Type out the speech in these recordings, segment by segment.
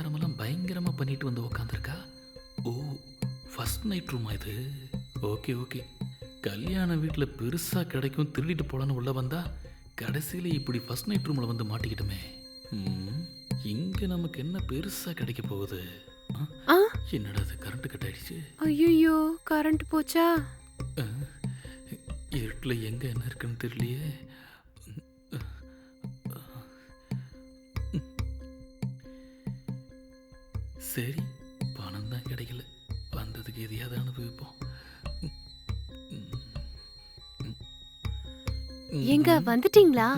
அலங்காரமெல்லாம் பயங்கரமாக பண்ணிட்டு வந்து உக்காந்துருக்கா? ஓ ஃபஸ்ட் நைட் ரூமா இது? Okay okay. கல்யாண வீட்டில் பெருசாக கிடைக்கும் திருடிட்டு போகலான்னு உள்ளே வந்தால் கடைசியில் இப்படி ஃபஸ்ட் நைட் ரூமில் வந்து மாட்டிக்கிட்டுமே. இங்கே நமக்கு என்ன பெருசாக கிடைக்க போகுது? என்னடா அது கரண்ட் கட் ஆயிடுச்சு? ஐயோ கரண்ட் போச்சா? இருட்டில் எங்கே என்ன இருக்குன்னு தெரியலையே. சரி பணம் தான் கிடைக்கல வந்ததுக்கு எதையாவது அனுபவிப்போம் எங்க வந்துட்டீங்களா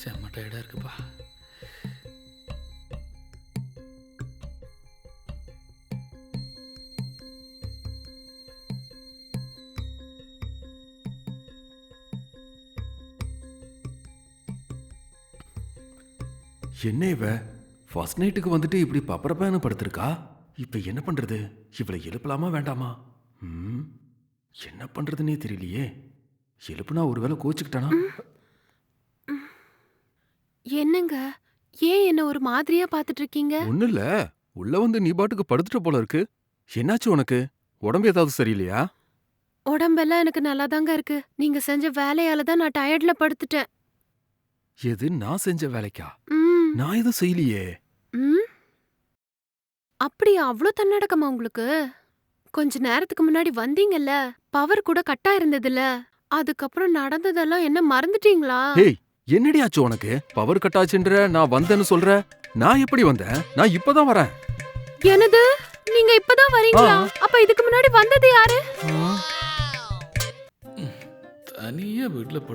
செம்ம டயர்டாக இருக்குப்பா என்ன இவ? ஃபர்ஸ்ட் நைட்டுக்கு வந்துட்டு இப்படி பப்பரப்பான படுத்திருக்கா? இப்போ என்ன பண்றது? இவளை எழுப்பலாமா வேண்டாமா? ம்? என்ன பண்றதுனே தெரியலையே. எழுப்புனா ஒருவேளை கோச்சுக்கிட்டானா? என்னங்க? ஏன் என்ன ஒரு மாதிரியா பாத்துட்டு இருக்கீங்க ஒன்றும் இல்ல. உள்ள வந்து நீ பாட்டுக்கு படுத்துட்ட போல இருக்கு. என்னாச்சு உனக்கு? உடம்பு ஏதாவது சரியில்லையா? உடம்பெல்லாம் எனக்கு நல்லாதாங்க இருக்கு. நீங்க செஞ்ச வேலையால தான் நான் டயர்ட்ல படுத்துட்டேன். எது நான் செஞ்ச வேலைக்கா? நான் எதுவும் செய்யலையே. ம்? அப்படியா? அவ்ளோ தன்னடக்கமா உங்களுக்கு? கொஞ்ச நேரத்துக்கு முன்னாடி வந்தீங்கல்ல? பவர் கூட கட்டா இருந்ததுல அதுக்கப்புறம் நடந்ததெல்லாம் என்ன மறந்துட்டீங்களா? ஹேய் என்னடி ஆச்சு உனக்கு? பவர் கட் ஆச்சுன்ற நான் வந்தேன்னு சொல்ற? நான் எப்படி வந்தேன்? நான் இப்பதான் வரேன். என்னது? நீங்க இப்பதான் வரீங்களா. அப்ப இதுக்கு முன்னாடி வந்தது யாரு? தனியாக வீட்டில்